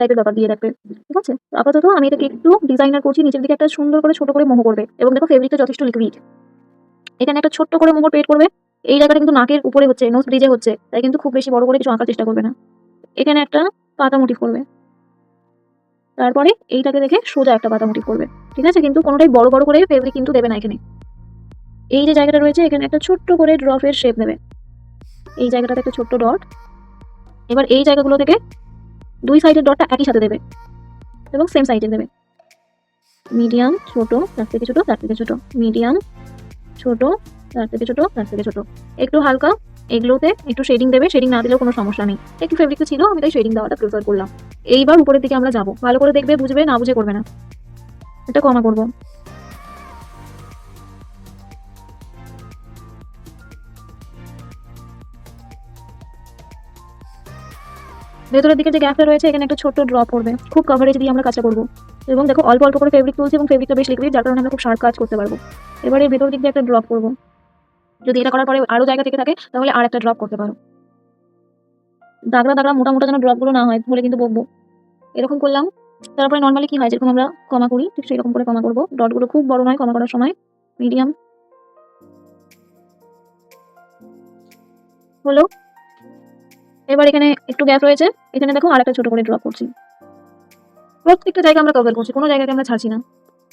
টাইপের ব্যাপার দিয়ে রাখবে ঠিক আছে? আপাতত আমি এটাকে একটু ডিজাইনার করছি, নিচের দিকে একটা সুন্দর করে ছোট করে মোহ করবে এবং দেখো ফেব্রিকটা যথেষ্ট লিকুইড এখানে একটা ছোট্ট করে মোহর পেট করবে। এই জায়গাটা কিন্তু নাকের উপরে হচ্ছে নোজ ব্রিজে হচ্ছে, তাই কিন্তু খুব বেশি বড় করে কিছু আঁকার চেষ্টা করবে না। এখানে একটা পাতা মোটিভ করবে। তারপরে এইটাকে দেখে সোজা একটা পাতা মোটিভ করবে। ঠিক আছে? কিন্তু কোনোটাই বড় বড় করে ফেব্রিক কিন্তু দেবে না এখানে। এই যে জায়গাটা রয়েছে, এখানে একটা ছোট্ট করে ড্রপের শেপ দেবে। এই জায়গাটাতে একটা ছোট্ট ডট এবার এই জায়গাগুলো থেকে দুই সাইডের ডটটা একই সাথে দেবে এবং সেম সাইজে দেবে। মিডিয়াম ছোট, তার থেকে ছোট, তার থেকে ছোট। মিডিয়াম ছোট, তার থেকে ছোট, তার থেকে ছোট। একটু হালকা, এগুলোতে একটু শেডিং দেবে শেডিং না দিলেও কোনো সমস্যা নেই। একটু ফেব্রিক ছিল, আমি তাই শেডিং দেওয়াটা প্রিফার করলাম। এইবার উপরের দিকে আমরা যাব। ভালো করে দেখবে, বুঝবে, না বুঝে করবে না। এটা কমা করব। ভেতরের দিকে যে গ্যাপটা রয়েছে, এখানে একটা ছোট্ট ড্রপ করবে খুব কভারেজ দিয়ে আমরা কাজটা করব। এবং দেখো, অল্প অল্প করে ফেব্রিক তুলছি এবং ফেব্রিকটা বেশ লিকুইড যার কারণে আমরা খুব শার্প কাজ করতে পারব। এবারে ভেতর দিক দিয়ে একটা ড্রপ করব। যদি এটা করার পরে আরও জায়গা থেকে থাকে, তাহলে আর একটা ড্রপ করতে পারো। দাগড়া দাগড়া মোটা মোটা যেন ড্রপগুলো না হয় বলে কিন্তু বকবো। এরকম করলাম। তারপরে নর্মালি কি হয়? যেরকম আমরা কমা করি, ঠিক সেরকম করে কমা করব। ডটগুলো খুব বড় নয় কমা করার সময়। মিডিয়াম হলো এবার এখানে একটু গ্যাপ রয়েছে। এখানে দেখো আর একটা ছোট করে ড্রপ করছি। প্রত্যেকটা জায়গা আমরা কভার করছি, কোনো জায়গাকে আমরা ছাড়ছি না।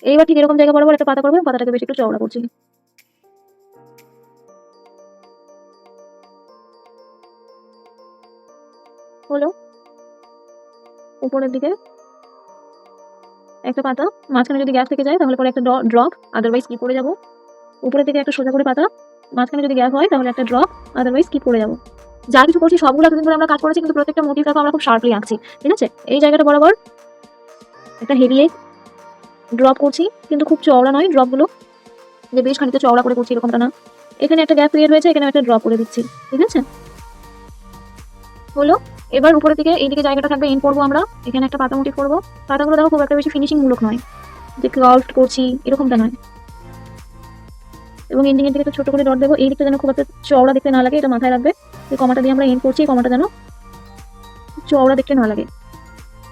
এইবার ঠিক এরকম জায়গা বরাবর একটা পাতা করব পাতাটাকে বেশ একটু চওড়া করছি। হলো উপরের দিকে একটা পাতা, মাঝখানে যদি গ্যাপ থেকে যায় তাহলে পরে একটা ড্রপ আদারওয়াইজ কি করে যাব। উপরের দিকে একটা সোজা করে পাতা, মাঝখানে যদি গ্যাপ হয় তাহলে একটা ড্রপ আদারওয়াইজ স্কিপ করে যাব। যা কিছু করছি, সবগুলো এতদিন ধরে আমরা কাজ করেছি, কিন্তু প্রত্যেকটা মোটিভটাকে আমরা খুব শার্পলি আঁকছি। ঠিক আছে? এই জায়গাটা বরাবর একটা হেভি ড্রপ করছি, কিন্তু খুব চওড়া নয় ড্রপগুলো যে বেশ খানিকটা চওড়া করে করছি এরকমটা না। এখানে একটা গ্যাপ ক্রিয়েট হয়েছে এখানে একটা ড্রপ করে দিচ্ছি। ঠিক আছে? হলো, এবার উপরের দিকে, এইদিকে জায়গাটা থাকবে এন করব আমরা। এখানে একটা পাতা মোটিভ করব। পাতাগুলো দেখো খুব একটা বেশি ফিনিশিং মূলক নয়। যে ক্রাফট করছি, এরকমটা নয়। এবং এন্ডিং এর দিকে একটা ছোট করে ডট দেবো। এই দিকটা যেন খুব একটা চওড়া দেখতে না লাগে, এটা মাথায় রাখবে। এই কমাটা দিয়ে আমরা এন্ড করছি, এই কমাটা যেন চওড়া দেখতে না লাগে।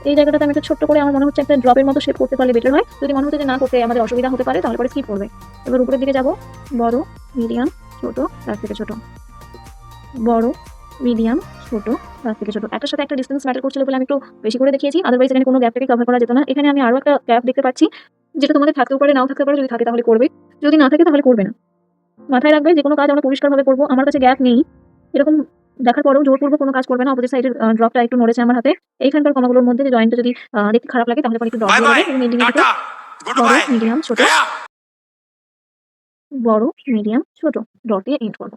এই জায়গাটাতে আমি একটা ছোট্ট করে আমার মনে হচ্ছে একটা ড্রপের মতো শেপ করতে পারলে বেটার হয়। যদি মনে হচ্ছে যে না করতে আমাদের অসুবিধা হতে পারে, তাহলে পরে স্কিপ করবে। এবার উপরের দিকে যাব। বড় মিডিয়াম ছোট তার থেকে ছোট। বড় মিডিয়াম ছোট তার থেকে ছোট। একটার সাথে একটা ডিস্টেন্স ম্যাটার করছিল বলে আমি একটু বেশি করে দেখিয়েছি। আদারওয়াইজ এখানে কোনো গ্যাপটাকে কভার করা যেত না। এখানে আমি আরও একটা গ্যাপ দেখতে পাচ্ছি, যেটা তোমাদের থাকতেও পারে, নাও থাকতে পারে, যদি থাকে তাহলে করবে। যদি না থাকে তাহলে করবে না। মাথায় রাখবে যে কোনো কাজ আমরা পরিষ্কারভাবে করব। আমার কাছে গ্যাপ নেই। এরকম দেখার পরেও জোরপূর্বক কোনো কাজ করবে না। অপোজিট সাইডের ড্রপটা একটু নড়েছে আমার হাতে। এইখানকার কমাগুলোর মধ্যে যে জয়েন্টটা যদি দেখতে খারাপ লাগে তাহলে পরে একটু ড্রপ বড় মিডিয়াম ছোট। বড় মিডিয়াম ছোট। ডট দিয়ে এন্ড করব।